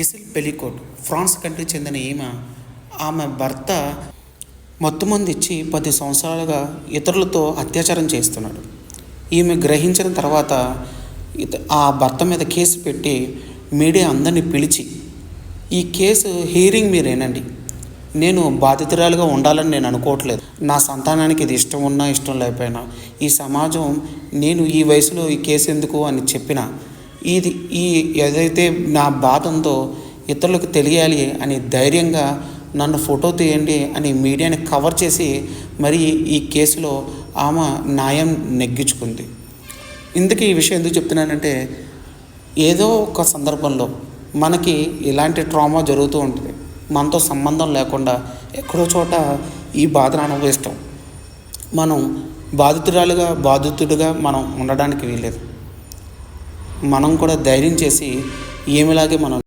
గిసిల్ పెలికోట్ France country చెందిన ఈమె ఆమె భర్త మత్తుమంది ఇచ్చి పది సంవత్సరాలుగా ఇతరులతో అత్యాచారం చేస్తున్నాడు. ఈమె గ్రహించిన తర్వాత ఆ భర్త మీద కేసు పెట్టి మీడియా అందరినీ పిలిచి ఈ కేసు హీరింగ్ మీరేనండి. నేను బాధితురాలుగా ఉండాలని నేను అనుకోవట్లేదు. నా సంతానానికి ఇది ఇష్టం ఉన్నా ఇష్టం లేకపోయినా ఈ సమాజం నేను ఈ వయసులో ఈ కేసు ఎందుకు? అని చెప్పిన ఇది ఈ ఏదైతే నా బాధ ఉందో ఇతరులకు తెలియాలి అని ధైర్యంగా నన్ను ఫోటో తీయండి అని మీడియాని కవర్ చేసి మరి ఈ కేసులో ఆమె న్యాయం నెగ్గించుకుంది. ఇందుకు ఈ విషయం ఎందుకు చెప్తున్నానంటే ఏదో ఒక సందర్భంలో మనకి ఇలాంటి ట్రామా జరుగుతూ ఉంటుంది. మనతో సంబంధం లేకుండా ఎక్కడో చోట ఈ బాధను అనుభవిస్తాం. మనం బాధితురాలుగా బాధితుడిగా మనం ఉండడానికి వీలేదు మనం కూడా ధైర్యం చేసి ఏమిలాగే మనం